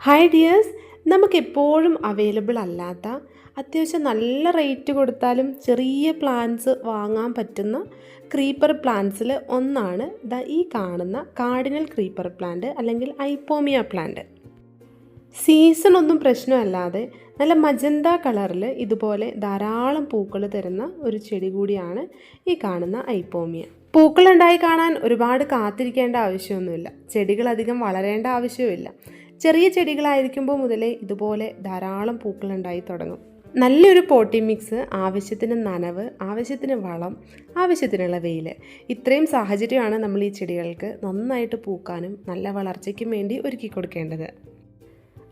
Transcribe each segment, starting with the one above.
Hi dears നമുക്ക് എപ്പോഴും available അല്ലാത്ത അത്യാവശ്യം നല്ല റേറ്റ് കൊടുത്താലും ചെറിയ പ്ലാന്റ്സ് വാങ്ങാൻ പറ്റുന്ന ക്രീപ്പർ പ്ലാന്റ്സിൽ ഒന്നാണ് ദ ഈ കാണുന്ന കാർഡിനൽ ക്രീപ്പർ പ്ലാന്റ് അല്ലെങ്കിൽ ഐപ്പോമിയ പ്ലാന്റ് സീസൺ ഒന്നും പ്രശ്നമല്ലാതെ നല്ല മജന്ത കളറിൽ ഇതുപോലെ ധാരാളം പൂക്കൾ തരുന്ന ഒരു ചെടി കൂടിയാണ് ഈ കാണുന്ന ഐപ്പോമിയ പൂക്കളുണ്ടായി കാണാൻ ഒരുപാട് കാത്തിരിക്കേണ്ട ആവശ്യമൊന്നുമില്ല. ചെടികൾ അധികം വളരേണ്ട ആവശ്യമില്ല ചെറിയ ചെടികളായിരിക്കുമ്പോൾ മുതലേ ഇതുപോലെ ധാരാളം പൂക്കളുണ്ടായി തുടങ്ങും. നല്ലൊരു പോട്ടി മിക്സ് ആവശ്യത്തിന് നനവ് ആവശ്യത്തിന് വളം ആവശ്യത്തിനുള്ള വെയിൽ. ഇത്രയും സാഹചര്യമാണ് നമ്മൾ ഈ ചെടികൾക്ക് നന്നായിട്ട് പൂക്കാനും നല്ല വളർച്ചയ്ക്കും വേണ്ടി ഒരുക്കി കൊടുക്കേണ്ടത്.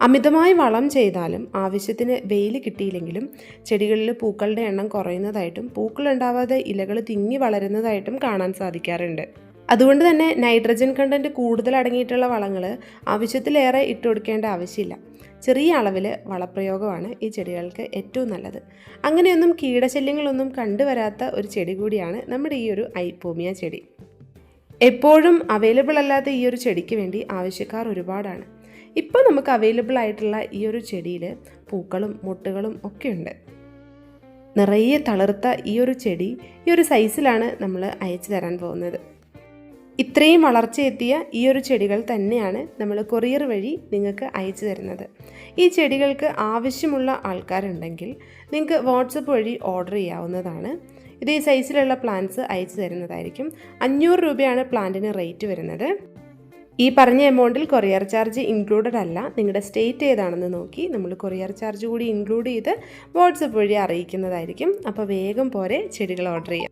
അമിതമായി വളം ചെയ്താലും ആവശ്യത്തിന് വെയിൽ കിട്ടിയില്ലെങ്കിലും ചെടികളിൽ പൂക്കളുടെ എണ്ണം കുറയുന്നതായിട്ടും പൂക്കൾ ഉണ്ടാവാതെ ഇലകൾ തിങ്ങി വളരുന്നതായിട്ടും കാണാൻ സാധിക്കാറുണ്ട്. അതുകൊണ്ട് തന്നെ നൈട്രജൻ കണ്ടന്റ് കൂടുതൽ അടങ്ങിയിട്ടുള്ള വളങ്ങൾ ആവശ്യത്തിലേറെ ഇട്ട് കൊടുക്കേണ്ട ആവശ്യമില്ല. ചെറിയ അളവിൽ വളപ്രയോഗമാണ് ഈ ചെടികൾക്ക് ഏറ്റവും നല്ലത്. അങ്ങനെയൊന്നും കീടശല്യങ്ങളൊന്നും കണ്ടുവരാത്ത ഒരു ചെടി കൂടിയാണ് നമ്മുടെ ഈ ഒരു ഐപ്പോമിയ ചെടി. എപ്പോഴും അവൈലബിൾ അല്ലാത്ത ഈ ഒരു ചെടിക്ക് വേണ്ടി ആവശ്യക്കാർ ഒരുപാടാണ്. ഇപ്പോൾ നമുക്ക് അവൈലബിൾ ആയിട്ടുള്ള ഈ ഒരു ചെടിയിൽ പൂക്കളും മുട്ടുകളും ഒക്കെ ഉണ്ട്. നിറയെ തളർത്ത ഈ ഒരു ചെടി ഈ ഒരു സൈസിലാണ് നമ്മൾ അയച്ചു തരാൻ പോകുന്നത്. ഇത്രയും വളർച്ചയെത്തിയ ഈ ഒരു ചെടികൾ തന്നെയാണ് നമ്മൾ കൊറിയർ വഴി നിങ്ങൾക്ക് അയച്ചു തരുന്നത്. ഈ ചെടികൾക്ക് ആവശ്യമുള്ള ആൾക്കാരുണ്ടെങ്കിൽ നിങ്ങൾക്ക് വാട്സപ്പ് വഴി ഓർഡർ ചെയ്യാവുന്നതാണ്. ഇതേ സൈസിലുള്ള പ്ലാന്റ്സ് അയച്ചു തരുന്നതായിരിക്കും. അഞ്ഞൂറ് രൂപയാണ് പ്ലാന്റിന് റേറ്റ് വരുന്നത്. ഈ പറഞ്ഞ എമൗണ്ടിൽ കൊറിയർ ചാർജ് ഇൻക്ലൂഡഡ് അല്ല. നിങ്ങളുടെ സ്റ്റേറ്റ് ഏതാണെന്ന് നോക്കി നമ്മൾ കൊറിയർ ചാർജ് കൂടി ഇൻക്ലൂഡ് ചെയ്ത് വാട്സപ്പ് വഴി അറിയിക്കുന്നതായിരിക്കും. അപ്പോൾ വേഗം പോരെ ചെടികൾ ഓർഡർ ചെയ്യാം